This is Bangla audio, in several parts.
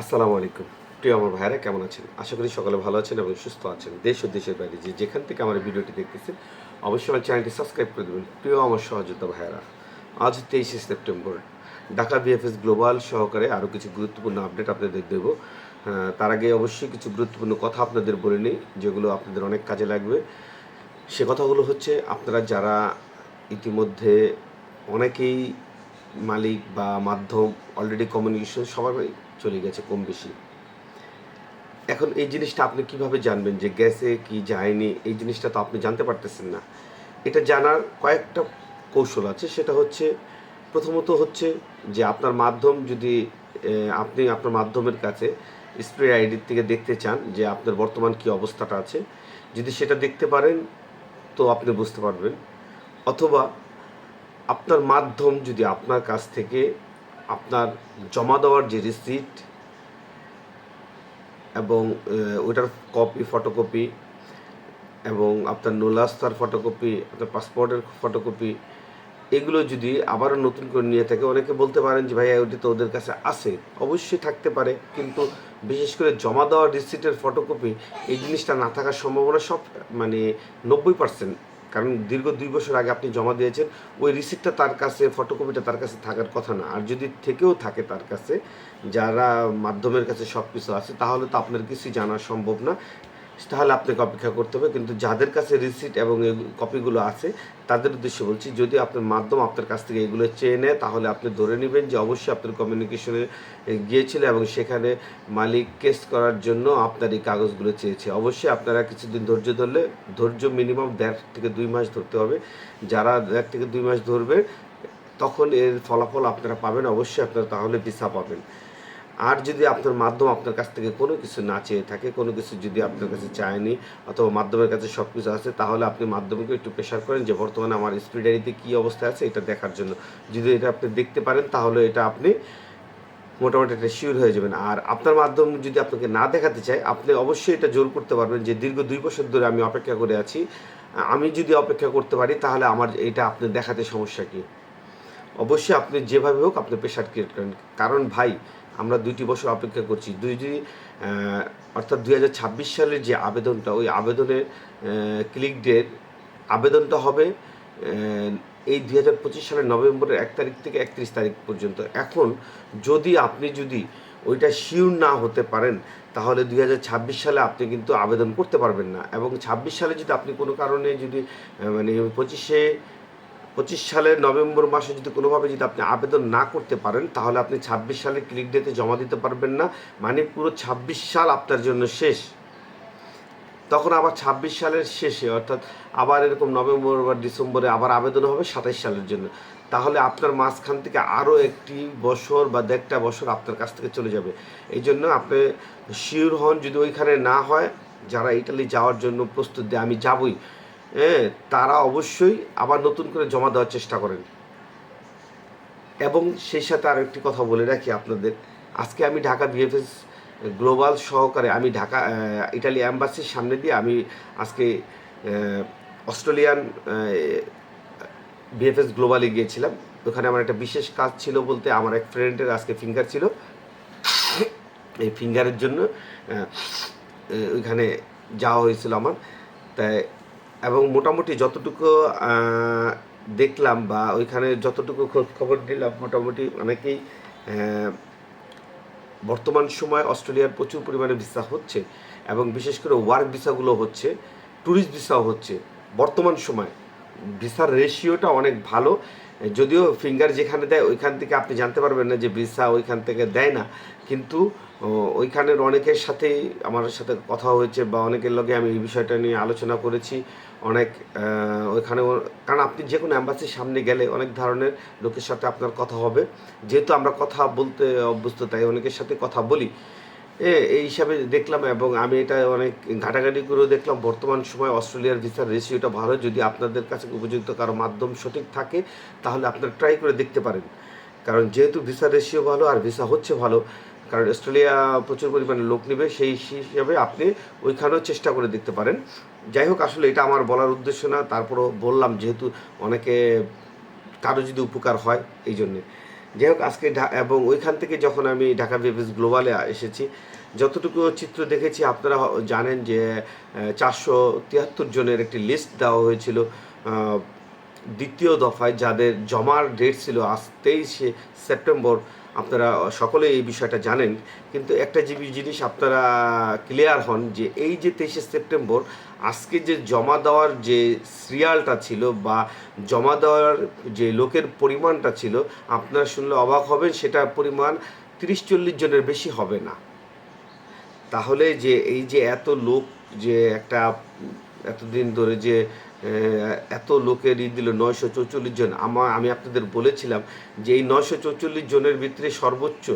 আসসালামু আলাইকুম। প্রিয় আমার ভাইরা কেমন আছেন? আশা করি সকলে ভালো আছেন এবং সুস্থ আছেন দেশ ও দেশের বাইরে। যে যেখান থেকে আমার ভিডিওটি দেখতেছেন, অবশ্যই আমার চ্যানেলটি সাবস্ক্রাইব করে দেবেন। প্রিয় আমার সহযোদ্ধা ভাইরা আজ তেইশে সেপ্টেম্বর, ঢাকা বিএফএস গ্লোবাল সহকারে আরও কিছু গুরুত্বপূর্ণ আপডেট আপনাদের দেবো। তার আগে অবশ্যই কিছু গুরুত্বপূর্ণ কথা আপনাদের বলে নিই, যেগুলো আপনাদের অনেক কাজে লাগবে। সে কথাগুলো হচ্ছে, আপনারা যারা ইতিমধ্যে অনেকেই মালিক বা মাধ্যম অলরেডি কমিউনিকেশন সবারই চলে গেছে কম বেশি। এখন এই জিনিসটা আপনি কীভাবে জানবেন যে গ্যাসে কি যায়নি? এই জিনিসটা তো আপনি জানতে পারতেছেন না। এটা জানার কয়েকটা কৌশল আছে। সেটা হচ্ছে, প্রথমত হচ্ছে যে আপনার মাধ্যম যদি আপনি আপনার মাধ্যমের কাছে স্প্রে আইডির থেকে দেখতে চান যে আপনার বর্তমান কি অবস্থাটা আছে। যদি সেটা দেখতে পারেন, তো আপনি বুঝতে পারবেন। অথবা আপনার মাধ্যম যদি আপনার কাছ থেকে আপনার জমা দেওয়ার যে রিসিট এবং ওইটার কপি ফটোকপি এবং আপনার নোলাস্তার ফটোকপি আপনার পাসপোর্টের ফটোকপি এগুলো যদি আবারও নতুন করে নিয়ে থাকে, অনেকে বলতে পারেন যে ভাই ওটি তো ওদের কাছে আছে। অবশ্যই থাকতে পারে, কিন্তু বিশেষ করে জমা দেওয়ার রিসিটের ফটোকপি এই জিনিসটা না থাকার সম্ভাবনা সব মানে নব্বই পার্সেন্ট কারণ দীর্ঘ দুই বছর আগে আপনি জমা দিয়েছেন, ওই রিসিপ্টটা তার কাছে ফটোকপিটা তার কাছে থাকার কথা না। আর যদি থেকেও থাকে তার কাছে, যারা মাধ্যমের কাছে সব কিছু আছে, তাহলে তো আপনার কিছুই জানা সম্ভব না। তাহলে আপনাকে অপেক্ষা করতে হবে। কিন্তু যাদের কাছে রিসিট এবং এই কপিগুলো আছে, তাদের উদ্দেশ্যে বলছি, যদি আপনার মাধ্যম আপনার কাছ থেকে এগুলো চেয়ে নেয়, তাহলে আপনি ধরে নেবেন যে অবশ্যই আপনার কমিউনিকেশনে গিয়েছিল এবং সেখানে মালিক কেস করার জন্য আপনার এই কাগজগুলো চেয়েছে। অবশ্যই আপনারা কিছুদিন ধৈর্য ধরলে, ধৈর্য মিনিমাম দেড় থেকে দুই মাস ধরতে হবে। যারা দেড় থেকে দুই মাস ধরবে, তখন এর ফলাফল আপনারা পাবেন, অবশ্যই আপনারা তাহলে ভিসা পাবেন। আর যদি আপনার মাধ্যম আপনার কাছ থেকে কোনো কিছু না চেয়ে থাকে, কোনো কিছু যদি আপনার কাছে চায়নি অথবা মাধ্যমের কাছে সব কিছু আছে, তাহলে আপনি মাধ্যমকে একটু প্রেশার করেন যে বর্তমানে আমার স্পিড ডায়েরিতে কী অবস্থায় আছে এটা দেখার জন্য। যদি এটা আপনি দেখতে পারেন, তাহলে এটা আপনি মোটামুটি একটা শিওর হয়ে যাবেন। আর আপনার মাধ্যম যদি আপনাকে না দেখাতে চায়, আপনি অবশ্যই এটা জোর করতে পারবেন যে দীর্ঘ দুই বছর ধরে আমি অপেক্ষা করে আছি। আমি যদি অপেক্ষা করতে পারি, তাহলে আমার এটা আপনি দেখাতে সমস্যা কী? অবশ্যই আপনি যেভাবে হোক আপনি প্রেশার ক্রিয়েট করেন। কারণ ভাই আমরা দুইটি বছর অপেক্ষা করছি। দুই দুই অর্থাৎ দুই হাজার ছাব্বিশ সালের যে আবেদনটা, ওই আবেদনের ক্লিক ডেট আবেদনটা হবে এই দুই হাজার পঁচিশ সালের নভেম্বরের এক তারিখ থেকে একত্রিশ তারিখ পর্যন্ত। এখন যদি আপনি যদি ওইটা শিওর না হতে পারেন, তাহলে দুই হাজার ছাব্বিশ সালে আপনি কিন্তু আবেদন করতে পারবেন না। এবং ছাব্বিশ সালে যদি আপনি কোনো কারণে যদি মানে পঁচিশে পঁচিশ সালের নভেম্বর মাসে যদি কোনোভাবে যদি আপনি আবেদন না করতে পারেন, তাহলে আপনি ছাব্বিশ সালে ক্লিক ডেতে জমা দিতে পারবেন না। মানে পুরো ছাব্বিশ সাল আপনার জন্য শেষ। তখন আবার ছাব্বিশ সালের শেষে, অর্থাৎ আবার এরকম নভেম্বর বা ডিসেম্বরে আবার আবেদন হবে সাতাইশ সালের জন্য। তাহলে আপনার মাঝখান থেকে আরও একটি বছর বা দেড়টা বছর আপনার কাছ থেকে চলে যাবে। এই জন্য আপনি শিওর হন যদি ওইখানে না হয়, যারা ইটালি যাওয়ার জন্য প্রস্তুত দেয় আমি যাবই। তারা অবশ্যই আবার নতুন করে জমা দেওয়ার চেষ্টা করেন। এবং সেই সাথে আর একটি কথা বলে রাখি আপনাদের। আজকে আমি ঢাকা বিএফএস গ্লোবাল সহকারে আমি ঢাকা ইটালি অ্যাম্বাসির সামনে দিয়ে আমি আজকে অস্ট্রেলিয়ান বিএফএস গ্লোবালে গিয়েছিলাম। ওখানে আমার একটা বিশেষ কাজ ছিল বলতে আমার এক ফ্রেন্ডের আজকে ফিঙ্গার ছিল। এই ফিঙ্গারের জন্য ওইখানে যাওয়া হয়েছিল আমার। তাই এবং মোটামুটি যতটুকু দেখলাম বা ওইখানে যতটুকু খোঁজ খবর নিলাম, মোটামুটি অনেকেই বর্তমান সময় অস্ট্রেলিয়ার প্রচুর পরিমাণে ভিসা হচ্ছে এবং বিশেষ করে ওয়ার্ক ভিসাগুলো হচ্ছে ট্যুরিস্ট ভিসাও হচ্ছে। বর্তমান সময় ভিসার রেশিওটা অনেক ভালো। যদিও ফিঙ্গার যেখানে দেয়, ওইখান থেকে আপনি জানতে পারবেন না যে ভিসা ওইখান থেকে দেয় না। কিন্তু ওইখানের অনেকের সাথেই আমার সাথে কথা হয়েছে বা অনেকের লগে আমি এই বিষয়টা নিয়ে আলোচনা করেছি। অনেক ওইখানে কারণ আপনি যে কোনো অ্যাম্বাসির সামনে গেলে অনেক ধরনের লোকের সাথে আপনার কথা হবে। যেহেতু আমরা কথা বলতে অভ্যস্ত, তাই অনেকের সাথে কথা বলি। এই হিসাবে দেখলাম এবং আমি এটা অনেক ঘাটাঘাটি করেও দেখলাম। বর্তমান সময় অস্ট্রেলিয়ার ভিসার রেশিওটা ভালো। যদি আপনাদের কাছে উপযুক্ত কারও মাধ্যম সঠিক থাকে, তাহলে আপনারা ট্রাই করে দেখতে পারেন। কারণ যেহেতু ভিসা রেশিও ভালো আর ভিসা হচ্ছে ভালো, কারণ অস্ট্রেলিয়া প্রচুর পরিমাণে লোক নেবে, সেই হিসাবে আপনি ওইখানেও চেষ্টা করে দেখতে পারেন। যাই হোক, আসলে এটা আমার বলার উদ্দেশ্য না, তারপরও বললাম যেহেতু অনেকে কারও যদি উপকার হয়, এই জন্যে। যাই হোক আজকে এবং ওইখান থেকে যখন আমি ঢাকা বিএফএস গ্লোবালে এসেছি, যতটুকু চিত্র দেখেছি, আপনারা জানেন যে চারশো তিয়াত্তর জনের একটি লিস্ট দেওয়া হয়েছিল দ্বিতীয় দফায় যাদের জমার ডেট ছিল আজ তেইশে সেপ্টেম্বর, আপনারা সকলে এই বিষয়টা জানেন। কিন্তু একটা জিনিস আপনারা ক্লিয়ার হন যে এই যে তেইশে সেপ্টেম্বর, আজকে যে জমা দেওয়ার যে সিরিয়ালটা ছিল বা জমা দেওয়ার যে লোকের পরিমাণটা ছিল, আপনারা শুনলে অবাক হবেন, সেটার পরিমাণ তিরিশ চল্লিশ জনের বেশি হবে না। তাহলে যে এই যে এত লোক, যে একটা এতদিন ধরে যে এত লোকের ই দিল, নয়শো চৌচল্লিশ জন। আমার আমি আপনাদের বলেছিলাম যে এই নয়শো চৌচল্লিশ জনের ভিতরে সর্বোচ্চ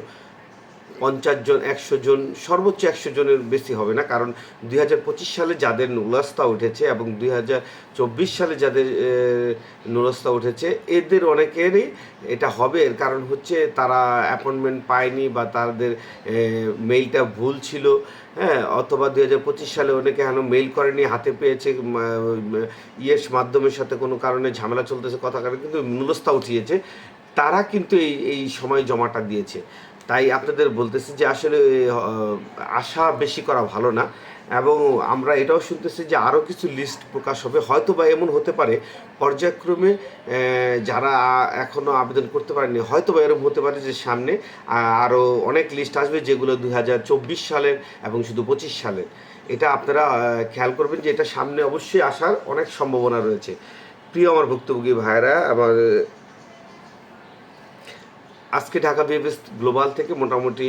পঞ্চাশ জন, একশো জন, সর্বোচ্চ একশো জনের বেশি হবে না, কারণ দুই হাজার পঁচিশ সালে যাদের নুলাস্তা উঠেছে এবং দুই হাজার চব্বিশ সালে যাদের নুলাস্তা উঠেছে, এদের অনেকেরই এটা হবে। এর কারণ হচ্ছে তারা অ্যাপয়েন্টমেন্ট পায়নি বা তাদের মেইলটা ভুল ছিল হ্যাঁ অথবা দুই হাজার পঁচিশ সালে অনেকে এখনও মেইল করেনি, হাতে পেয়েছে ইয়েস মাধ্যমের সাথে কোনো কারণে ঝামেলা চলতেছে, কথা কারণে কিন্তু নুলস্তা উঠিয়েছে। তারা কিন্তু এই এই সময় জমাটা দিয়েছে। তাই আপনাদের বলতেছি যে আসলে আশা বেশি করা ভালো না। এবং আমরা এটাও শুনতেছি যে আরও কিছু লিস্ট প্রকাশ হবে। হয়তো বা এমন হতে পারে, পর্যায়ক্রমে যারা এখনও আবেদন করতে পারেনি হয়তো বা এরকম হতে পারে যে সামনে আরও অনেক লিস্ট আসবে যেগুলো দু হাজার চব্বিশ সালের এবং শুধু পঁচিশ সালের। এটা আপনারা খেয়াল করবেন যে এটা সামনে অবশ্যই আসার অনেক সম্ভাবনা রয়েছে। প্রিয় আমার ভুক্তভোগী ভাইরা আমার আজকে ঢাকা বিএফএস গ্লোবাল থেকে মোটামুটি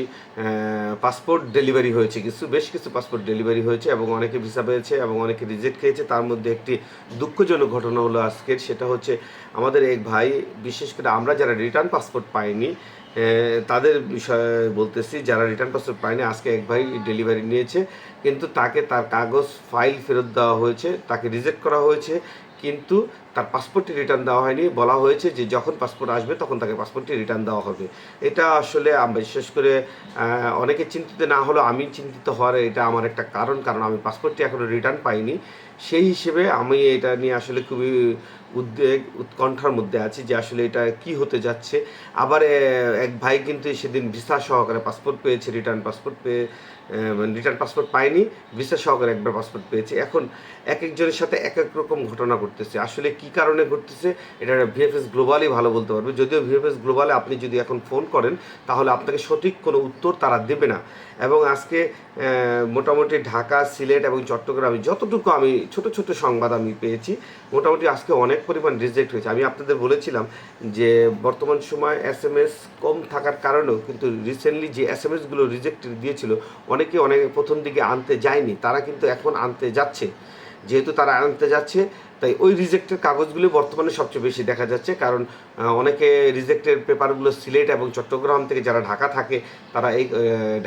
পাসপোর্ট ডেলিভারি হয়েছে কিছু, বেশ কিছু পাসপোর্ট ডেলিভারি হয়েছে এবং অনেকে ভিসা পেয়েছে এবং অনেকে রিজেক্ট খেয়েছে। তার মধ্যে একটি দুঃখজনক ঘটনা হলো আজকের, সেটা হচ্ছে আমাদের এক ভাই, বিশেষ করে আমরা যারা রিটার্ন পাসপোর্ট পাইনি তাদের বিষয়ে বলতেছি, যারা রিটার্ন পাসপোর্ট পায়নি আজকে এক ভাই ডেলিভারি নিয়েছে, কিন্তু তাকে তার কাগজ, ফাইল ফেরত দেওয়া হয়েছে, তাকে রিজেক্ট করা হয়েছে কিন্তু তার পাসপোর্টটি রিটার্ন দেওয়া হয়নি। বলা হয়েছে যে যখন পাসপোর্ট আসবে তখন তাকে পাসপোর্টটি রিটার্ন দেওয়া হবে। এটা আসলে বিশেষ করে অনেকে চিন্তিত না হলেও আমি চিন্তিত হওয়ার এটা আমার একটা কারণ কারণ আমি পাসপোর্টটি এখনও রিটার্ন পাইনি। সেই হিসেবে আমি এটা নিয়ে আসলে খুবই উদ্বেগ, উৎকণ্ঠার মধ্যে আছি যে আসলে এটা কি হতে যাচ্ছে। আবার এক ভাই কিন্তু সেদিন ভিসা সহকারে পাসপোর্ট পেয়েছে, রিটার্ন পাসপোর্ট পেয়ে রিটার্ন পাসপোর্ট পায়নি, ভিসা সহকারে একবার পাসপোর্ট পেয়েছে। এখন এক একজনের সাথে এক এক রকম ঘটনা ঘটতেছে। আসলে কি কারণে ঘটতেছে এটা ভিএফএস গ্লোবালই ভালো বলতে পারবে। যদিও ভিএফএস গ্লোবালে আপনি যদি এখন ফোন করেন, তাহলে আপনাকে সঠিক কোনো উত্তর তারা দেবে না। এবং আজকে মোটামুটি ঢাকা, সিলেট এবং চট্টগ্রামে যতটুকু আমি ছোট ছোট সংবাদ আমি পেয়েছি। মোটামুটি আজকে অনেক পরিমাণ রিজেক্ট হয়েছে। আমি আপনাদের বলেছিলাম যে বর্তমান সময় এস এম এস কম থাকার কারণেও কিন্তু রিসেন্টলি যে এস এম এসগুলো রিজেক্ট দিয়েছিল, অনেকে অনেক প্রথম দিকে আনতে যায়নি, তারা কিন্তু এখন আনতে যাচ্ছে। যেহেতু তারা আনতে যাচ্ছে, তাই ওই রিজেক্টের কাগজগুলি বর্তমানে সবচেয়ে বেশি দেখা যাচ্ছে। কারণ অনেকে রিজেক্টের পেপারগুলো সিলেট এবং চট্টগ্রাম থেকে যারা ঢাকা থাকে, তারা এই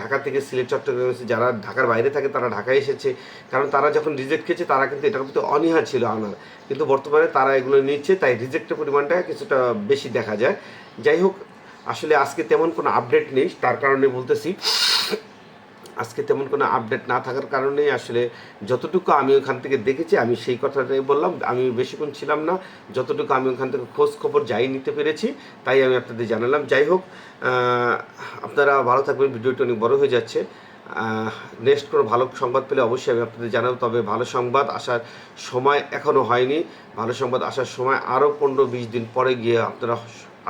ঢাকা থেকে সিলেট, চট্টগ্রাম যারা ঢাকার বাইরে থাকে, তারা ঢাকায় এসেছে। কারণ তারা যখন রিজেক্ট খেয়েছে, তারা কিন্তু এটার প্রতি অনীহা ছিল আনার। কিন্তু বর্তমানে তারা এগুলো নিচ্ছে, তাই রিজেক্টের পরিমাণটা কিছুটা বেশি দেখা যায়। যাই হোক, আসলে আজকে তেমন কোনো আপডেট নেই, তার কারণে বলতেছি আজকে তেমন কোনো আপডেট না থাকার কারণেই আসলে যতটুকু আমি ওখান থেকে দেখেছি, আমি সেই কথাটাই বললাম। আমি বেশিক্ষণ ছিলাম না, যতটুকু আমি ওখান থেকে খোঁজ খবর যাই নিতে পেরেছি, তাই আমি আপনাদের জানালাম। যাই হোক আপনারা ভালো থাকবেন, ভিডিওটি অনেক বড় হয়ে যাচ্ছে। নেক্সট কোনো ভালো সংবাদ পেলে অবশ্যই আমি আপনাদের জানাব, তবে ভালো সংবাদ আসার সময় এখনও হয়নি। ভালো সংবাদ আসার সময় আরও পনেরো বিশ দিন পরে গিয়ে আপনারা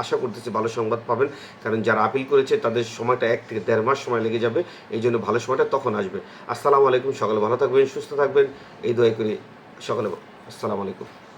আশা করতেছি ভালো সংবাদ পাবেন। কারণ যারা আপিল করেছে, তাদের সময়টা এক থেকে দেড় মাস সময় লেগে যাবে। এই জন্য ভালো সময়টা তখন আসবে। আসসালামু আলাইকুম, সকালে ভালো থাকবেন, সুস্থ থাকবেন। এই দয়া করি সকালে। আসসালামু আলাইকুম।